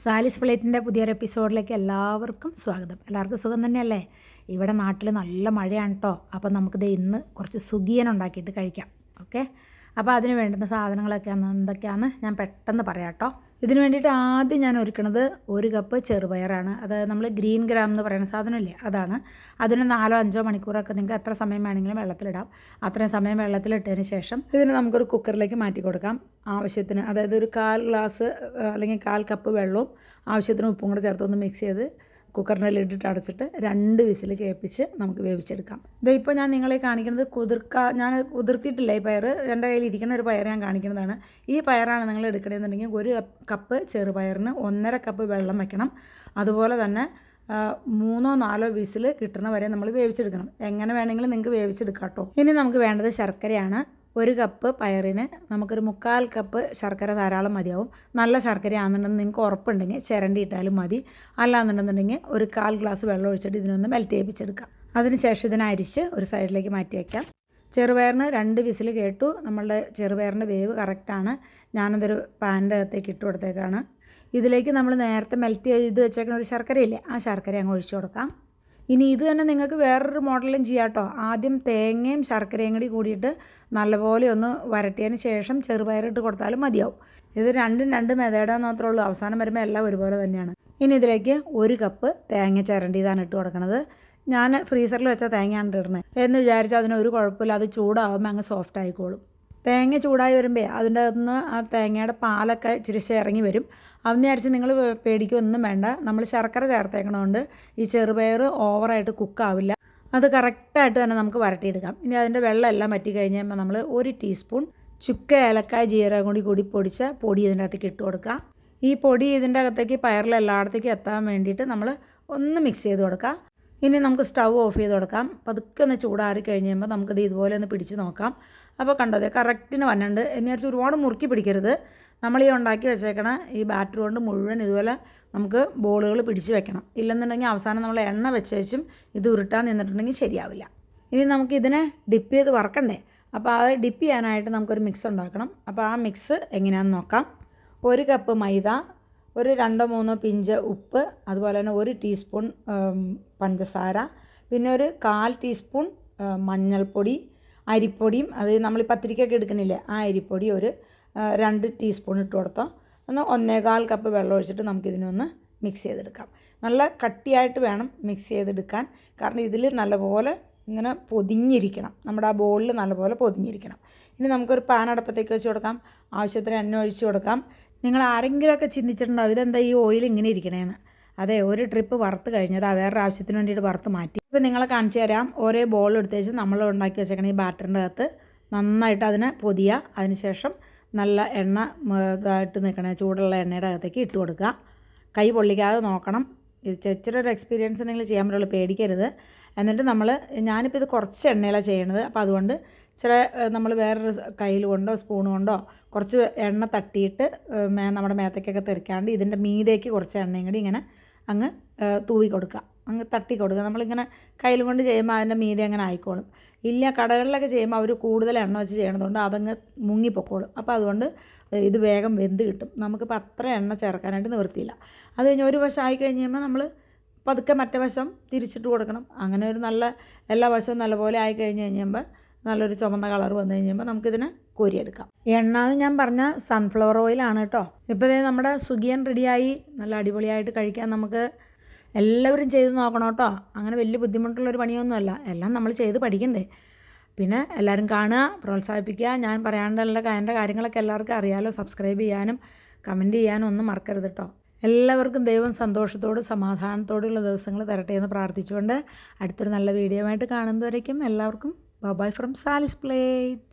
സാലിസ് പ്ലേറ്റിന്റെ പുതിയൊരു എപ്പിസോഡിലേക്ക് എല്ലാവർക്കും സ്വാഗതം. എല്ലാവർക്കും സുഖം തന്നെയല്ലേ? ഇവിടെ നാട്ടിൽ നല്ല മഴയാണ് കേട്ടോ അപ്പം നമുക്കിത് ഇന്ന് കുറച്ച് സുഖിയൻ ഉണ്ടാക്കിയിട്ട് കഴിക്കാം. ഓക്കെ? അപ്പോൾ അതിന് വേണ്ടുന്ന സാധനങ്ങളൊക്കെ എന്തൊക്കെയാണെന്ന് ഞാൻ പെട്ടെന്ന് പറയാം കേട്ടോ ഇതിന് വേണ്ടിയിട്ട് ആദ്യം ഞാൻ ഒരുക്കണത് ഒരു കപ്പ് ചെറുപയറാണ്. അത് നമ്മൾ ഗ്രീൻ ഗ്രാം എന്ന് പറയുന്ന സാധനമില്ലേ അതാണ്. അതിന് നാലോ അഞ്ചോ മണിക്കൂറൊക്കെ നിങ്ങൾക്ക് എത്ര സമയം വേണമെങ്കിലും വെള്ളത്തിലിടാം. അത്രയും സമയം വെള്ളത്തിലിട്ടതിന് ശേഷം ഇതിന് നമുക്കൊരു കുക്കറിലേക്ക് മാറ്റി കൊടുക്കാം. ആവശ്യത്തിന് അതായത് ഒരു കാൽ ഗ്ലാസ് അല്ലെങ്കിൽ കാൽ കപ്പ് വെള്ളവും ആവശ്യത്തിന് ഉപ്പും കൂടെ ചേർത്തൊന്ന് മിക്സ് ചെയ്ത് കുക്കറിന്റെ ലിഡിട്ട് അടച്ചിട്ട് രണ്ട് വിസിൽ കേൾപ്പിച്ച് നമുക്ക് വേവിച്ചെടുക്കാം. ഇതാ ഇപ്പോൾ ഞാൻ നിങ്ങളെ കാണിക്കുന്നത് കുതിർക്ക ഞാൻ കുതിർത്തിയിട്ടില്ല ഈ പയർ എന്റെ കയ്യിൽ ഇരിക്കുന്ന ഒരു പയർ ഞാൻ കാണിക്കുന്നതാണ്. ഈ പയറാണ് നിങ്ങൾ എടുക്കണമെന്നുണ്ടെങ്കിൽ ഒരു കപ്പ് ചെറുപയറിന് ഒന്നര കപ്പ് വെള്ളം വയ്ക്കണം അതുപോലെ തന്നെ മൂന്നോ നാലോ വിസിൽ കിട്ടണ വരെ നമ്മൾ വേവിച്ചെടുക്കണം. എങ്ങനെ വേണമെങ്കിലും നിങ്ങൾക്ക് വേവിച്ചെടുക്കാം കേട്ടോ. ഇനി നമുക്ക് വേണ്ടത് ശർക്കരയാണ്. ഒരു കപ്പ് പയറിന് നമുക്കൊരു മുക്കാൽ കപ്പ് ശർക്കര ധാരാളം മതിയാവും. നല്ല ശർക്കര ആണെന്നുണ്ടെങ്കിൽ നിങ്ങൾക്ക് ഉറപ്പുണ്ടെങ്കിൽ ചിരണ്ടി ഇട്ടാലും മതി. അല്ലാന്നുണ്ടെന്നുണ്ടെങ്കിൽ ഒരു കാൽ ഗ്ലാസ് വെള്ളം ഒഴിച്ചിട്ട് ഇതിനൊന്ന് മെൽറ്റ് ചെയ്യിപ്പിച്ചെടുക്കാം. അതിനുശേഷം ഇതിനെ അരിച്ച് ഒരു സൈഡിലേക്ക് മാറ്റി വയ്ക്കാം ചെറുപയറിന് രണ്ട് വിസിൽ കേട്ടു. നമ്മളുടെ ചെറുപയറിന്റെ വേവ് കറക്റ്റാണ് ഞാനതൊരു പാന്റെ അകത്തേക്ക് ഇട്ട് കൊടുത്തേക്കാണ്. ഇതിലേക്ക് നമ്മൾ നേരത്തെ മെൽറ്റ് ചെയ്ത് വെച്ചേക്കുന്ന ഒരു ശർക്കരയില്ലേ ആ ശർക്കര അങ്ങ് ഒഴിച്ചു കൊടുക്കാം. ഇനി ഇത് തന്നെ നിങ്ങൾക്ക് വേറൊരു മോഡലും ചെയ്യാം കേട്ടോ. ആദ്യം തേങ്ങയും ശർക്കരയും കൂടി കൂടിയിട്ട് നല്ലപോലെ ഒന്ന് വരട്ടിയതിന് ശേഷം ചെറുപയറിട്ട് കൊടുത്താലും മതിയാവും. ഇത് രണ്ടും രണ്ട് മെതേഡാന്ന് മാത്രമേ ഉള്ളൂ. അവസാനം വരുമ്പോൾ എല്ലാം ഒരുപോലെ തന്നെയാണ്. ഇനി ഇതിലേക്ക് ഒരു കപ്പ് തേങ്ങ ചിരണ്ടിയതാണ് ഇട്ട് കൊടുക്കണത്. ഞാൻ ഫ്രീസറിൽ വെച്ച തേങ്ങയാണ് ഇടുന്നത്. എന്ന് വിചാരിച്ചാൽ അതിന് ഒരു കുഴപ്പമില്ല. അത് ചൂടാവുമ്പോൾ അങ്ങ് സോഫ്റ്റ് ആയിക്കോളും. തേങ്ങ ചൂടായി വരുമ്പോൾ അതിന്റെ അകത്ത് നിന്ന് ആ തേങ്ങയുടെ പാലൊക്കെ ഇച്ചിരി ഇറങ്ങി വരും. അന്ന് വിചാരിച്ച് നിങ്ങൾ പേടിക്കൊന്നും വേണ്ട. നമ്മൾ ശർക്കര ചേർത്തേക്കണതുകൊണ്ട് ഈ ചെറുപയർ ഓവറായിട്ട് കുക്കാവില്ല. അത് കറക്റ്റായിട്ട് തന്നെ നമുക്ക് വരട്ടിയെടുക്കാം. ഇനി അതിന്റെ വെള്ളമെല്ലാം വറ്റി കഴിഞ്ഞ് കഴിയുമ്പോൾ നമ്മൾ ഒരു ടീസ്പൂൺ ചുക്ക ഏലക്കായ ജീരകം കൂടി കൂടി പൊടിച്ച പൊടി ഇതിന്റെ അകത്തേക്ക് ഇട്ട് കൊടുക്കാം. ഈ പൊടി ഇതിന്റെ അകത്തേക്ക് പയറിൽ എല്ലായിടത്തേക്കും എത്താൻ വേണ്ടിയിട്ട് നമ്മൾ ഒന്ന് മിക്സ് ചെയ്ത് കൊടുക്കുക ഇനി നമുക്ക് സ്റ്റൗ ഓഫ് ചെയ്ത് കൊടുക്കാം. പതുക്കെ ഒന്ന് ചൂടാറി കഴിഞ്ഞ് കഴിയുമ്പോൾ നമുക്കിത് ഇതുപോലെ ഒന്ന് പിടിച്ച് നോക്കാം. അപ്പോൾ കണ്ടത് കറക്റ്റിന് വന്നുണ്ട് എന്ന് വിചാരിച്ച് ഒരുപാട് മുറുക്കി പിടിക്കരുത്. നമ്മൾ ഈ ഉണ്ടാക്കി വെച്ചേക്കണ ഈ ബാറ്റർ കൊണ്ട് മുഴുവൻ ഇതുപോലെ നമുക്ക് ബോളുകൾ പിടിച്ച് വെക്കണം. ഇല്ലെന്നുണ്ടെങ്കിൽ അവസാനം നമ്മൾ എണ്ണ വെച്ചേച്ചും ഇത് ഉരുട്ടാൻ നിന്നിട്ടുണ്ടെങ്കിൽ ശരിയാവില്ല. ഇനി നമുക്ക് ഇതിനെ ഡിപ്പ് ചെയ്ത് വറക്കണ്ടേ? അപ്പോൾ അത് ഡിപ്പ് ചെയ്യാനായിട്ട് നമുക്കൊരു മിക്സ് ഉണ്ടാക്കണം. അപ്പോൾ ആ മിക്സ് എങ്ങനെയാണെന്ന് നോക്കാം. ഒരു കപ്പ് മൈദ ഒരു രണ്ടോ മൂന്നോ പിഞ്ച് ഉപ്പ് അതുപോലെ തന്നെ ഒരു ടീസ്പൂൺ പഞ്ചസാര പിന്നെ ഒരു കാൽ ടീസ്പൂൺ മഞ്ഞൾപ്പൊടി അരിപ്പൊടിയും അത് നമ്മൾ പത്തിരിക്കൊക്കെ എടുക്കണില്ലേ ആ അരിപ്പൊടി ഒരു രണ്ട് ടീസ്പൂൺ ഇട്ട് കൊടുത്തോ. ഒന്ന് ഒന്നേകാൽ കപ്പ് വെള്ളം ഒഴിച്ചിട്ട് നമുക്കിതിനൊന്ന് മിക്സ് ചെയ്തെടുക്കാം. നല്ല കട്ടിയായിട്ട് വേണം മിക്സ് ചെയ്തെടുക്കാൻ. കാരണം ഇതിൽ നല്ലപോലെ ഇങ്ങനെ പൊതിഞ്ഞിരിക്കണം. നമ്മുടെ ആ ബോളിൽ നല്ലപോലെ പൊതിഞ്ഞിരിക്കണം. ഇനി നമുക്കൊരു പാൻ അടുപ്പത്തേക്ക് വെച്ച് കൊടുക്കാം. ആവശ്യത്തിന് എണ്ണ ഒഴിച്ച് കൊടുക്കാം. നിങ്ങൾ ആരെങ്കിലുമൊക്കെ ചിന്തിച്ചിട്ടുണ്ടാവും ഇതെന്താ ഈ ഓയിൽ ഇങ്ങനെ ഇരിക്കണേന്ന്? അതെ ഒരു ട്രിപ്പ് വറുത്ത് കഴിഞ്ഞത് വേറൊരു ആവശ്യത്തിന് വേണ്ടിയിട്ട് വറുത്ത് മാറ്റി. ഇപ്പോൾ നിങ്ങളെ കാണിച്ചു തരാം. ഓരോ ബോൾ എടുത്തേച്ച് നമ്മൾ ഉണ്ടാക്കി വെച്ചേക്കണ ഈ ബാറ്ററിന്റെ അകത്ത് നന്നായിട്ട് അതിനെ പൊതിയുക അതിനുശേഷം നല്ല എണ്ണ ഇതായിട്ട് നിൽക്കണ ചൂടുള്ള എണ്ണയുടെ അകത്തേക്ക് ഇട്ട് കൊടുക്കുക. കൈ പൊള്ളിക്കാതെ നോക്കണം. ഇത് ചെറിയ ഒരു എക്സ്പീരിയൻസ് ഉണ്ടെങ്കിൽ ചെയ്യാൻ പറ്റുള്ളൂ പേടിക്കരുത്. എന്നിട്ട് നമ്മൾ ഞാനിപ്പോൾ ഇത് കുറച്ച് എണ്ണയിലാണ് ചെയ്യണത്. അപ്പോൾ അതുകൊണ്ട് ചില നമ്മൾ വേറൊരു കയ്യിൽ കൊണ്ടോ സ്പൂൺ കൊണ്ടോ കുറച്ച് എണ്ണ തട്ടിയിട്ട് നമ്മുടെ മേത്തേക്കൊക്കെ തെറിക്കാണ്ട് ഇതിന്റെ മീതേക്ക് കുറച്ച് എണ്ണയും കൂടി ഇങ്ങനെ അങ്ങ് തൂവി കൊടുക്കുക. അങ്ങ് തട്ടി കൊടുക്കുക. നമ്മളിങ്ങനെ കയ്യിൽ കൊണ്ട് ചെയ്യുമ്പോൾ അതിന്റെ മീതെ അങ്ങനെ ആയിക്കോളും. ഇല്ല കടകളിലൊക്കെ ചെയ്യുമ്പോൾ അവർ കൂടുതൽ എണ്ണ വെച്ച് ചെയ്യണതുകൊണ്ട് അതങ്ങ് മുങ്ങിപ്പൊക്കോളും. അപ്പോൾ അതുകൊണ്ട് ഇത് വേഗം വെന്ത് കിട്ടും. നമുക്കിപ്പോൾ അത്ര എണ്ണ ചേർക്കാനായിട്ട് നിവൃത്തിയില്ല. അത് കഴിഞ്ഞ് ഒരു വശം ആയി കഴിഞ്ഞ് കഴിയുമ്പോൾ നമ്മൾ പതുക്കെ മറ്റേ വശം തിരിച്ചിട്ട് കൊടുക്കണം. അങ്ങനെ ഒരു നല്ല എല്ലാ വശവും നല്ലപോലെ ആയി കഴിഞ്ഞ് കഴിയുമ്പോൾ നല്ലൊരു ചുമന്ന കളർ വന്നു കഴിയുമ്പോൾ നമുക്കിതിനെ കോരിയെടുക്കാം. എണ്ണ എന്ന് ഞാൻ പറഞ്ഞ സൺഫ്ലവർ ഓയിലാണ് കേട്ടോ. ഇപ്പോൾ ദേ നമ്മുടെ സുഖിയൻ റെഡിയായി നല്ല അടിപൊളിയായിട്ട് കഴിക്കാൻ നമുക്ക് എല്ലാവരും ചെയ്ത് നോക്കണം കേട്ടോ. അങ്ങനെ വലിയ ബുദ്ധിമുട്ടുള്ളൊരു പണിയൊന്നുമല്ല. എല്ലാം നമ്മൾ ചെയ്ത് പഠിക്കണ്ടേ. പിന്നെ എല്ലാവരും കാണുക പ്രോത്സാഹിപ്പിക്കുക. ഞാൻ പറയാണ്ടുള്ള എന്റെ കാര്യങ്ങളൊക്കെ എല്ലാവർക്കും അറിയാലോ. സബ്സ്ക്രൈബ് ചെയ്യാനും കമന്റ് ചെയ്യാനും ഒന്നും മറക്കരുത് കേട്ടോ. എല്ലാവർക്കും ദൈവം സന്തോഷത്തോട് സമാധാനത്തോടുള്ള ദിവസങ്ങൾ തരട്ടെ എന്ന് പ്രാർത്ഥിച്ചുകൊണ്ട് അടുത്തൊരു നല്ല വീഡിയോ ആയിട്ട് കാണുന്നതുവരേക്കും എല്ലാവർക്കും Bye-bye from Sally's Plate.